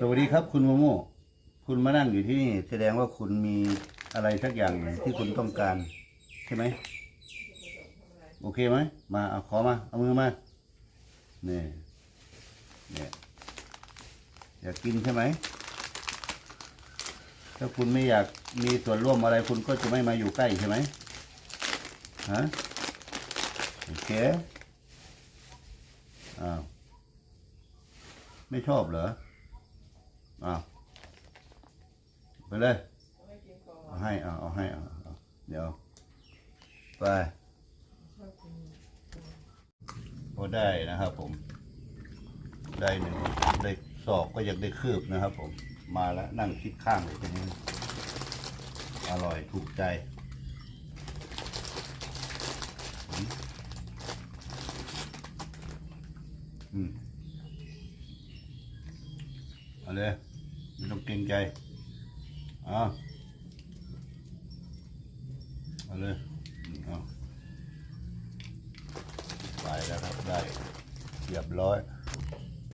สวัสดีครับคุณโมโมคุณมานั่งอยู่ที่นี่แสดงว่าคุณมีอะไรสักอย่างที่คุณต้องการ ใช่ไหมโอเคไหมมาเอาขอมา เอามือมาเนี่ยเนี่ยอยากกินใช่ไหมถ้าคุณไม่อยากมีส่วนร่วมอะไรคุณก็จะไม่มาอยู่ใกล้ใช่ไหมฮะโอเคอ้าวไม่ชอบเหรอ อ้าวไปเลยเอาให้เอาเอาให้เอาเอาเดี๋ยวไปพอได้นะครับผม ได้หนึ่งได้ศอกก็ยังได้คืบนะครับผม มาแล้วนั่งคิดข้างเลยตรงนี้ อร่อยถูกใจอืมอืมเอาเลย ไม่ต้องเกรงใจเอาเอาเลยเอาไปแล้วครับได้เรียบร้อย